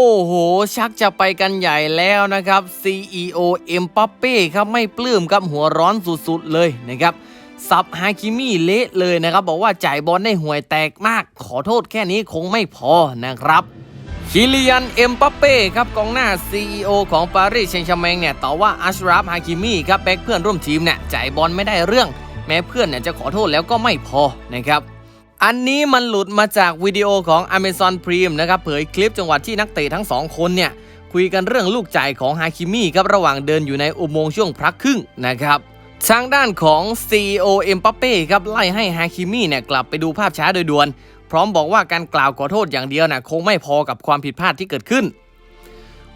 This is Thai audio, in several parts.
โอ้โห ชักจะไปกันใหญ่แล้วนะครับ CEO เอ็มปัปเป้ครับไม่ปลื้มครับหัวร้อนสุดๆเลยนะครับสับฮาคิมิเละเลยนะครับ บอกว่าจ่ายบอลได้ห่วยแตกมาก ขอโทษแค่นี้คงไม่พอนะครับคิลิยันเอ็มปัปเป้ครับกองหน้า CEO ของปารีสแซงต์แชร์แมงเนี่ยต่อว่าอัชราฟฮาคิมิครับแบ็คเพื่อนร่วมทีมเนี่ยจ่ายบอลไม่ได้เรื่อง แม้เพื่อนเนี่ยจะขอโทษแล้วก็ไม่พอนะครับ อันนี้มันหลุดมาจากวิดีโอของ Amazon Prime นะครับเผยคลิปจังหวะที่นักเตะทั้งสองคนเนี่ยคุยกันเรื่องลูกจ่ายของฮาคิมิครับระหว่างเดินอยู่ในอุโมงค์ช่วงพักครึ่งนะครับทางด้านของ CEO เอ็มปัปเป้ครับไล่ให้ฮาคิมิเนี่ยกลับไปดูภาพช้าโดยด่วน พร้อมบอกว่าการกล่าวขอโทษอย่างเดียวน่ะคงไม่พอกับความผิดพลาดที่เกิดขึ้น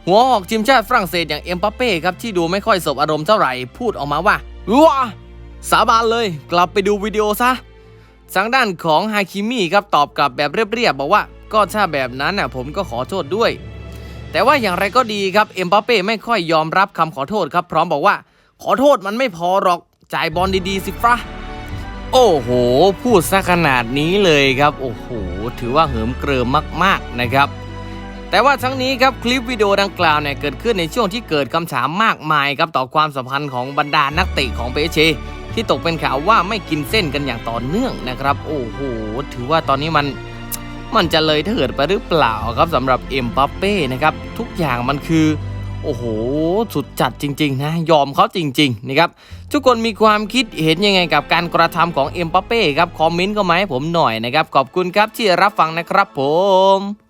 หัวหอกทีมชาติฝรั่งเศสอย่างเอ็มปัปเป้ครับที่ดูไม่ค่อยสบอารมณ์เท่าไหร่พูดออกมาว่าว้าสาบานเลย กลับไปดูวิดีโอซะ ทางด้านของฮาคิมิครับตอบกลับแบบเรียบๆบอกว่าก็ถ้าแบบนั้นน่ะผมก็ขอโทษด้วย แต่ว่าอย่างไรก็ดีครับเอ็มบัปเป้ไม่ค่อยยอมรับคำขอโทษครับ พร้อมบอกว่า ขอโทษมันไม่พอหรอกจ่ายบอลดีๆสิฟะโอ้โห พูดซะขนาดนี้เลยครับ โอ้โห ถือว่าเหิมเกริมมากๆนะครับ แต่ว่าทั้งนี้ครับคลิปวิดีโอดังกล่าวเนี่ยเกิดขึ้นในช่วงที่เกิดคำถามมากมายครับต่อความสัมพันธ์ของบรรดานักเตะของเปเช ที่ตกเป็นข่าวว่าไม่กินเส้นกันอย่างต่อเนื่องนะครับ โอ้โห ถือว่าตอนนี้มันมันจะเลยเถิดไปหรือเปล่าครับสำหรับเอ็มบัปเป้นะครับทุกอย่างมันคือโอ้โห สุดจัดจริง ๆ นะ ยอมเขาจริง ๆ นะครับ ทุกคนมีความคิดเห็นยังไงกับการกระทำของเอ็มบัปเป้ครับ คอมเมนต์ก็มาให้ผมหน่อยนะครับ ขอบคุณครับที่รับฟังนะครับผม